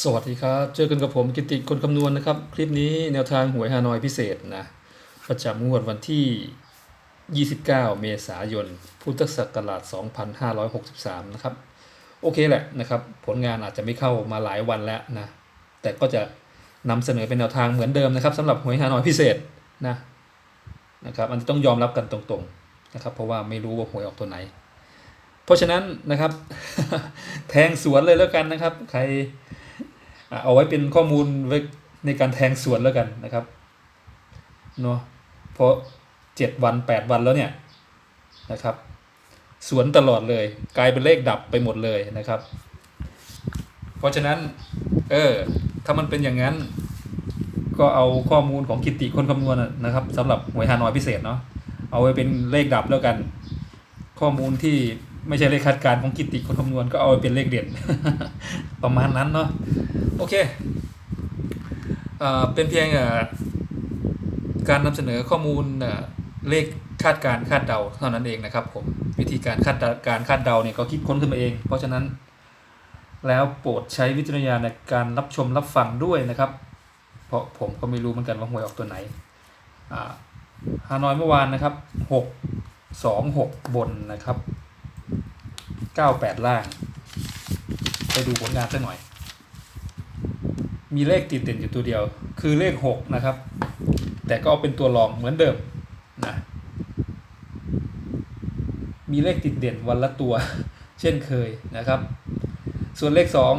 สวัสดีครับ เจอกันกับผมกิติคนคำนวณนะครับ คลิปนี้แนวทางหวยฮานอยพิเศษนะ ประจำงวดวันที่ 29 เมษายน พุทธศักราช 2563 นะครับ โอเคแหละนะครับ ผลงานอาจจะไม่เข้ามาหลายวันแล้วนะ แต่ก็จะนำเสนอเป็นแนวทางเหมือนเดิมนะครับสำหรับหวยฮานอยพิเศษนะนะครับ อันนี้ต้องยอมรับกันตรงๆนะครับ เพราะว่าไม่รู้ว่าหวยออกตัวไหน เพราะฉะนั้นนะครับ แทงสวนเลยแล้วกันนะครับ ใคร เอาไว้เป็นข้อมูลไว้ในการแทงสวนแล้วกันนะครับเนาะเพราะเจ็ดวันแปดวันแล้วเนี่ยนะครับ สวนตลอดเลย กลายเป็นเลขดับไปหมดเลยนะครับ เพราะฉะนั้น เออ ถ้ามันเป็นอย่างนั้น ก็เอาข้อมูลของกิตติคนคำนวณนะครับสำหรับหวยฮานอยพิเศษเนาะเอาไว้เป็นเลขดับแล้วกัน ข้อมูลที่ไม่ใช่เลขคาดการณ์ของกิติคนคำนวณก็เอาไปเป็นเลขเด่น ประมาณนั้นเนาะ โอเคเอ่อเป็นเพียงการนำเสนอข้อมูลเลขคาดการคาดเดาเท่านั้นเองนะครับผมวิธีการคาดการคาดเดาเนี่ยก็คิดค้นขึ้นมาเอง เพราะฉะนั้นแล้วโปรดใช้วิจารณญาณในการรับชมรับฟังด้วยนะครับ เพราะผมก็ไม่รู้เหมือนกันว่าหวยออกตัวไหนฮานอยเมื่อวานนะครับหกสองหกบนนะครับเก้าแปดล่าง ไปดูผลงานสักหน่อย มีเลขติดเด่นอยู่ตัวเดียว คือเลขหกนะครับ แต่ก็เอาเป็นตัวรองเหมือนเดิมนะมีเลขติดเด่นวันละตัว เช่นเคยนะครับ ส่วนเลขสอง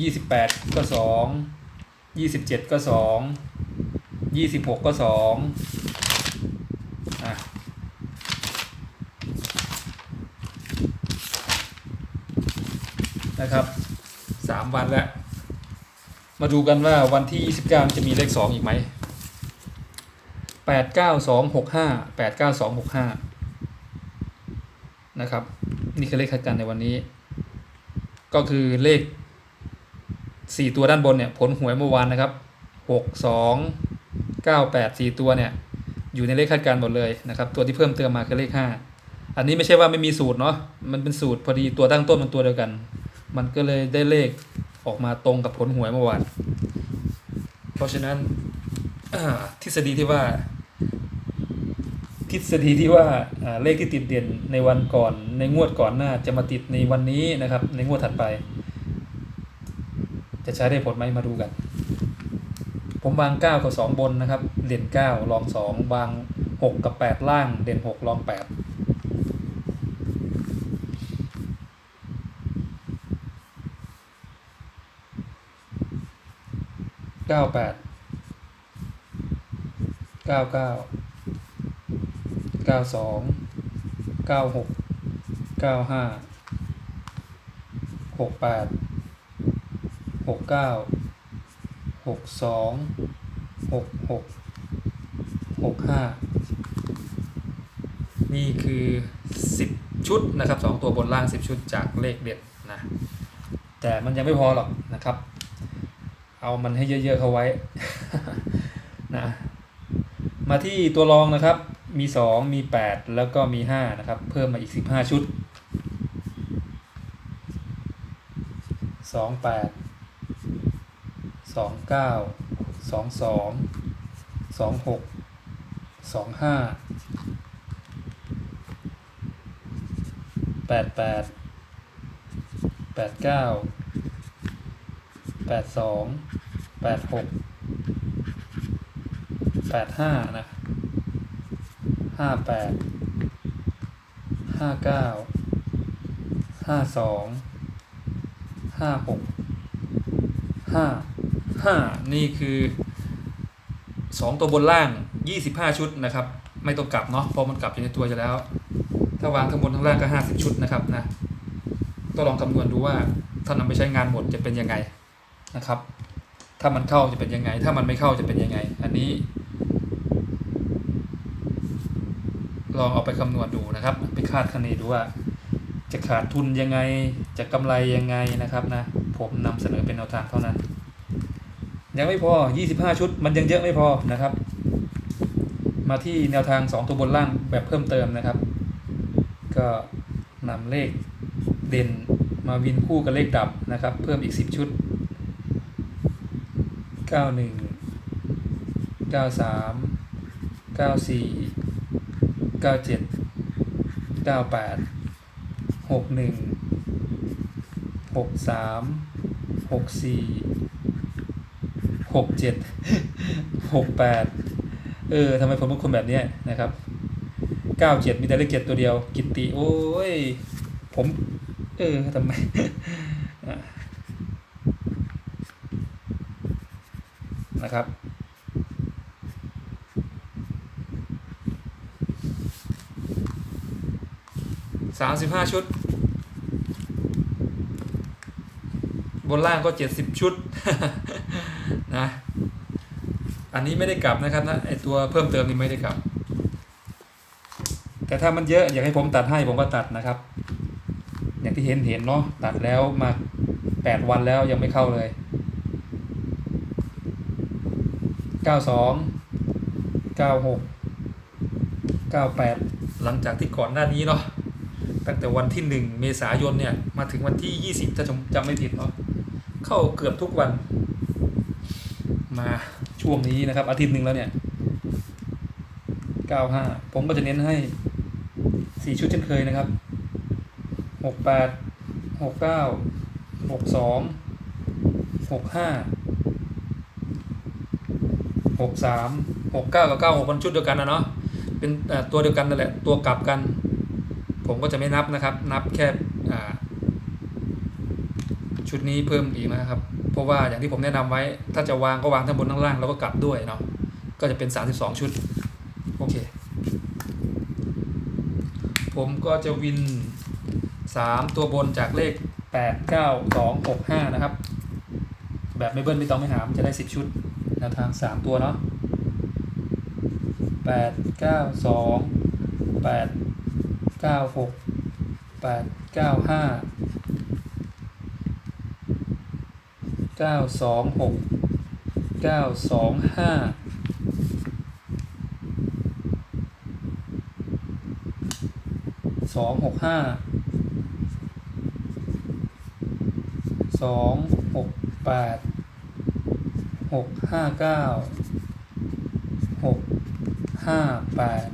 ยี่สิบแปดก็สองยี่สิบเจ็ดก็สองยี่สิบหกก็สองอะนะครับ สามวันแล้ว มาดูกันว่าวันที่29จะมีเลข2อีกไหม8 9 2 6 5 8 9 2 6 5นะครับ นี่คือเลขคาดการณ์ในวันนี้ ก็คือเลข4ตัวด้านบนเนี่ยผลหวยเมื่อวานนะครับ6 2 9 8 4ตัวเนี่ยอยู่ในเลขคาดการณ์หมดเลยนะครับ ตัวที่เพิ่มเติมมาคือเลข5อันนี้ไม่ใช่ว่าไม่มีสูตรเนาะมันเป็นสูตรพอดีตัวตั้งต้นมันตัวเดียวกัน มันก็เลยได้เลขออกมาตรงกับผลหวยเมื่อวาน เพราะฉะนั้นทฤษฎีที่ว่า ทฤษฎีที่ว่าอ่าเลขที่ติดเด่นในวันก่อนในงวดก่อนหน้าจะมาติดในวันนี้นะครับ ในงวดถัดไป จะใช้ได้ผลไหมมาดูกัน ผมวาง 9 กับ 2 บนนะครับ เด่น 9 รอง 2 วาง 6 กับ 8 ล่าง เด่น 6 รอง 8 ก้าแปดเก้าเก้าเก้าสองเก้าหกเก้าห้าหกแปดหกเก้าหกสองหกหกหกห้านี่คือสิบชุดนะครับสองตัวบนล่างสิบชุดจากเลขเด็ดนะ แต่มันยังไม่พอหรอกนะครับ เอามันให้เยอะๆเข้าไว้นะมาที่ตัวรองนะครับ มี 2 มี 8 แล้วก็มี 5 นะครับ เพิ่มมาอีก 15 ชุด 2 8 2 9 2 2 2 6 2 5 8 8 8 9 แปดสองแปดหกแปดห้านะห้าแปดห้าเก้าห้าสองห้าหกห้าห้านี่คือสองตัวบนล่างยี่สิบห้าชุดนะครับ ไม่ต้องกลับเนาะเพราะมันกลับอยู่ในตัวจะแล้ว ถ้าวางทั้งบนทั้งล่างก็ห้าสิบชุดนะครับนะก็ลองคำนวณดูว่าถ้านำไปใช้งานหมดจะเป็นยังไง นะครับ ถ้ามันเข้าจะเป็นยังไง ถ้ามันไม่เข้าจะเป็นยังไง อันนี้ ลองเอาไปคำนวณดูนะครับ ไปคาดคะเนดูว่าจะขาดทุนยังไง จะกำไรยังไงนะครับนะ ผมนำเสนอเป็นแนวทางเท่านั้น ยังไม่พอ 25 ชุด มันยังเยอะไม่พอนะครับ มาที่แนวทาง 2 ตัวบนล่างแบบเพิ่มเติมนะครับ ก็นำเลขเด่นมาวินคู่กับเลขดับนะครับ เพิ่มอีก 10 ชุด 91 93 94 97 98 61 63 64 67 68เออทำไมผมเป็นคนแบบนี้นะครับ97มีแต่เลข7ตัวเดียว กิตติ โอ้ย ผม เออทำไม อะ นะครับ สามสิบห้าชุด บนล่างก็เจ็ดสิบชุดนะ อันนี้ไม่ได้กลับนะครับนะไอตัวเพิ่มเติมนี่ไม่ได้กลับ แต่ถ้ามันเยอะอยากให้ผมตัดให้ผมก็ตัดนะครับ อย่างที่เห็นเห็นเนาะตัดแล้วมาแปดวันแล้วยังไม่เข้าเลย เก้าสองเก้าหกเก้าแปดหลังจากที่ก่อนหน้านี้เนาะตั้งแต่วันที่หนึ่งเมษายนเนี่ยมาถึงวันที่ยี่สิบถ้าจำไม่ผิดเนาะเข้าเกือบทุกวัน มาช่วงนี้นะครับ อาทิตย์หนึ่งแล้วเนี่ยเก้าห้าผมก็จะเน้นให้สี่ชุดเช่นเคยนะครับหกแปดหกเก้าหกสองหกห้า หกสามหกเก้ากับเก้าหกมันชุดเดียวกันนะเนาะเป็นตัวเดียวกันนั่นแหละตัวกลับกัน ผมก็จะไม่นับนะครับ นับแค่ชุดนี้เพิ่มอีกนะครับ เพราะว่าอย่างที่ผมแนะนำไว้ ถ้าจะวางก็วางทั้งบนทั้งล่างแล้วก็กลับด้วยเนาะก็จะเป็น 32 ชุด โอเค ผมก็จะวิน 3 ตัวบนจากเลข 8 9 2 6 5 นะครับ แบบไม่เบิ้ลไม่ต้องไม่หามจะได้ 10 ชุด แนวทาง 3 ตัวเนาะ8 9 2 8 9 6 8 9 5 9 2 6 9 2 5 สองหกห้าสองหกแปด หกห้าเก้าหกห้าแปด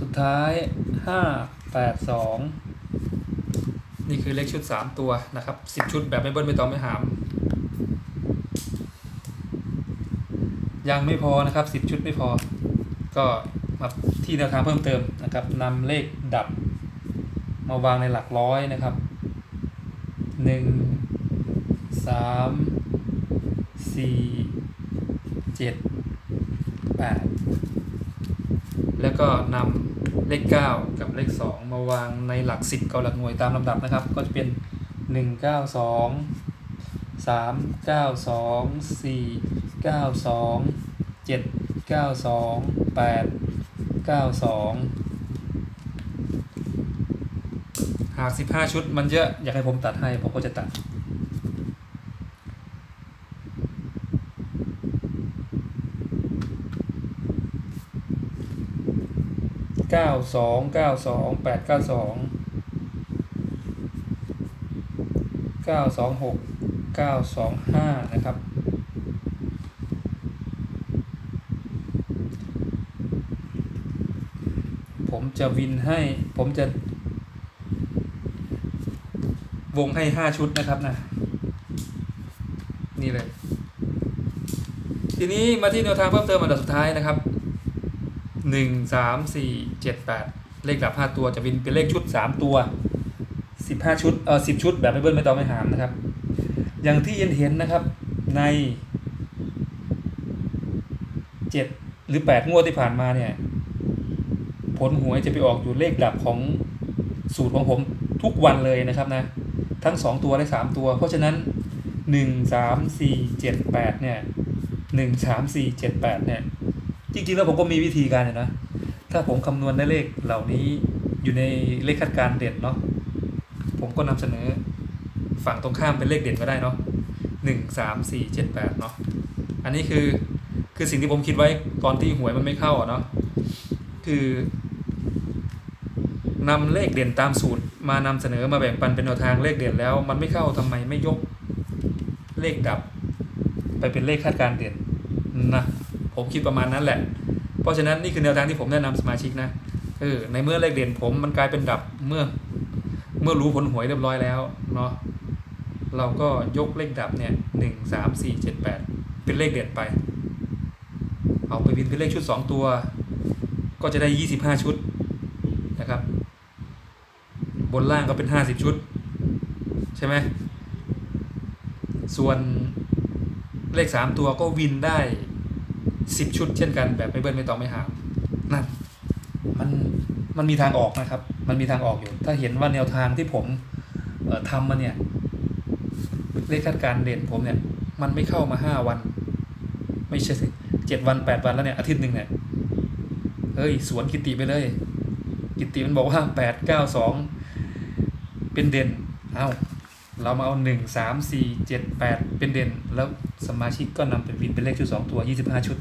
สุดท้ายห้าแปดสองนี่คือเลขชุดสามตัวนะครับสิบชุดแบบไม่เบิ้ลไม่ตองไม่หาม ยังไม่พอนะครับสิบชุดไม่พอ ก็มาที่แนวทางเพิ่มเติมนะครับนำเลขดับ มาวางในหลักร้อยนะครับหนึ่งสาม สี่เจ็ดแปดแล้วก็นำเลขเก้ากับเลขสองมาวางในหลักสิบกับหลักหน่วยตามลำดับนะครับ ก็จะเป็นหนึ่งเก้าสองสามเก้าสองสี่เก้าสองเจ็ดเก้าสองแปดเก้าสองหากสิบห้าชุดมันเยอะ อยากให้ผมตัดให้ ผมก็จะตัด เก้า สองเก้าสองแปดเก้าสองเก้าสองหกเก้าสองห้านะครับ ผมจะวินให้ผมจะ วงให้ห้าชุดนะครับนะ นี่เลย ทีนี้มาที่แนวทางเพิ่มเติมอันดับสุดท้ายนะครับ หนึ่งสามสี่เจ็ดแปดเลขดับห้าตัวจะวินเป็นเลขชุดสามตัวสิบห้าชุดเออสิบชุดแบบไม่เบิ้ลไม่ต้องไม่หามนะครับ อย่างที่เห็นเห็นนะครับในเจ็ดหรือแปดงวดที่ผ่านมาเนี่ย ผลหวยจะไปออกอยู่เลขดับของสูตรของผมทุกวันเลยนะครับนะ ทั้งสองตัวและสามตัว เพราะฉะนั้นหนึ่งสามสี่เจ็ดแปดเนี่ยหนึ่งสามสี่เจ็ดแปดเนี่ย จริงๆแล้วผมก็มีวิธีการนะ ถ้าผมคำนวณได้เลขเหล่านี้อยู่ในเลขคาดการเด่นเนาะ ผมก็นำเสนอฝั่งตรงข้ามเป็นเลขเด่นก็ได้เนาะหนึ่งสามสี่เจ็ดแปดเนาะ อันนี้คือคือสิ่งที่ผมคิดไว้ตอนที่หวยมันไม่เข้าอะเนาะ คือนำเลขเด่นตามสูตรมานำเสนอมาแบ่งปันเป็นแนวทางเลขเด่นแล้ว มันไม่เข้าทำไมไม่ยกเลขดับ ไปเป็นเลขคาดการเด่นนะ ผมคิดประมาณนั้นแหละ เพราะฉะนั้นนี่คือแนวทางที่ผมแนะนำสมาชิกนะเออในเมื่อเลขเด่นผมมันกลายเป็นดับเมื่อ เมื่อรู้ผลหวยเรียบร้อยแล้วเนาะเราก็ยกเลขดับเนี่ยหนึ่งสามสี่เจ็ดแปดเป็นเลขเด่นไป เอาไปวินเป็นเลขชุดสองตัว ก็จะได้ยี่สิบห้าชุดนะครับ บนล่างก็เป็นห้าสิบชุด ใช่ไหมส่วนเลขสามตัวก็วินได้ สิบชุดเช่นกันแบบไม่เบิ้ลไม่ตองไม่หามนั่นมันมันมีทางออกนะครับ มันมีทางออกอยู่ ถ้าเห็นว่าแนวทางที่ผมทำมาเนี่ยเลขคาดการเด่นผมเนี่ย มันไม่เข้ามาห้าวัน ไม่ใช่สิเจ็ดวันแปดวันแล้วเนี่ยอาทิตย์หนึ่งเนี่ยเฮ้ยสวนกิติไปเลย กิติมันบอกว่าแปดเก้าสองเป็นเด่นเอาเรามาเอาหนึ่งสามสี่เจ็ดแปดเป็นเด่นแล้ว สมาชิกก็นำไปวินเป็นเลขชุดสองตัวยี่สิบห้าชุด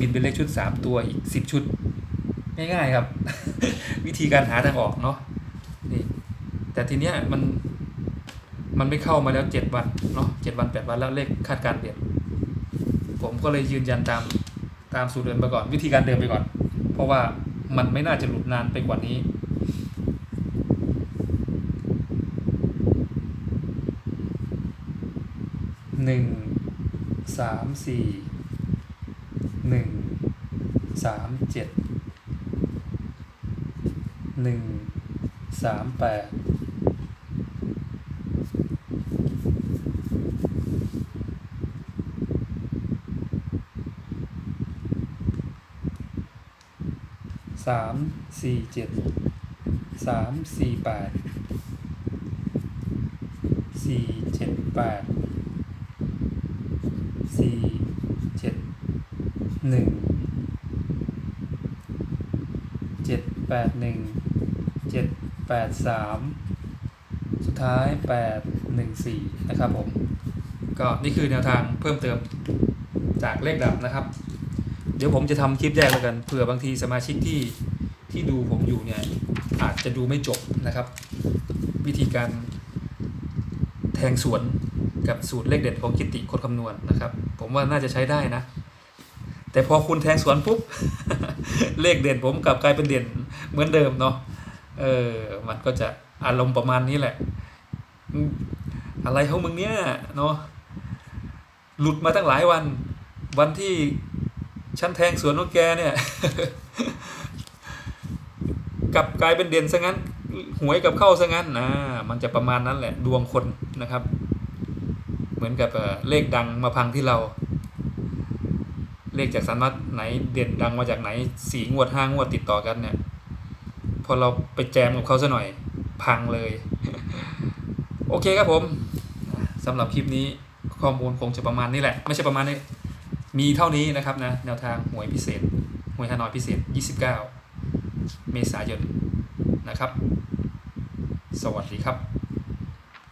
วินเป็นเลขชุดสามตัวอีกสิบชุด ง่ายๆครับ วิธีการหาทางออกเนาะนี่แต่ทีเนี้ยมันมันไม่เข้ามาแล้วเจ็ดวันเนาะเจ็ดวันแปดวันแล้วเลขคาดการณ์เด่ยนผมก็เลยยืนยันตามตามสูตรเดิมไปก่อน วิธีการเดิมไปก่อน เพราะว่ามันไม่น่าจะหลุดนานไปกว่านี้หนึ่ง สามสี่หนึ่งสามเจ็ดหนึ่งสามแปดสามสี่เจ็ดสามสี่แปดสี่เจ็ดแปด สี่เจ็ดหนึ่งเจ็ดแปดหนึ่งเจ็ดแปดสามสุดท้ายแปดหนึ่งสี่นะครับผมก็นี่คือแนวทางเพิ่มเติมจากเลขดับนะครับ เดี๋ยวผมจะทำคลิปแยกแล้วกันเผื่อบางทีสมาชิกที่ที่ดูผมอยู่เนี่ยอาจจะดูไม่จบนะครับ วิธีการแทงสวน กับสูตรเลขเด็ดของกิติคนคำนวณนะครับ ผมว่าน่าจะใช้ได้นะ แต่พอคุณแทงสวนปุ๊บ เลขเด่นผมกลับกลายเป็นเด่นเหมือนเดิมเนาะเออมันก็จะอารมณ์ประมาณนี้แหละ อะไรของมึงเนี่ยเนาะหลุดมาตั้งหลายวัน วันที่ฉันแทงสวนของแกเนี่ยกลับกลายเป็นเด่นซะงั้นหวยกับเข้าซะงั้นนะมันจะประมาณนั้นแหละดวงคนนะครับ เหมือนกับเลขดังมาพังที่เรา เลขจากสำนักไหนเด่นดังมาจากไหนสี่งวดห้างวดติดต่อกันเนี่ย พอเราไปแจมกับเขาซะหน่อยพังเลย โอเคครับผมสำหรับคลิปนี้ข้อมูลคงจะประมาณนี้แหละ ไม่ใช่ประมาณนี้ มีเท่านี้นะครับนะ แนวทางหวยพิเศษหวยฮานอยพิเศษ 29 เมษายนนะครับ สวัสดีครับ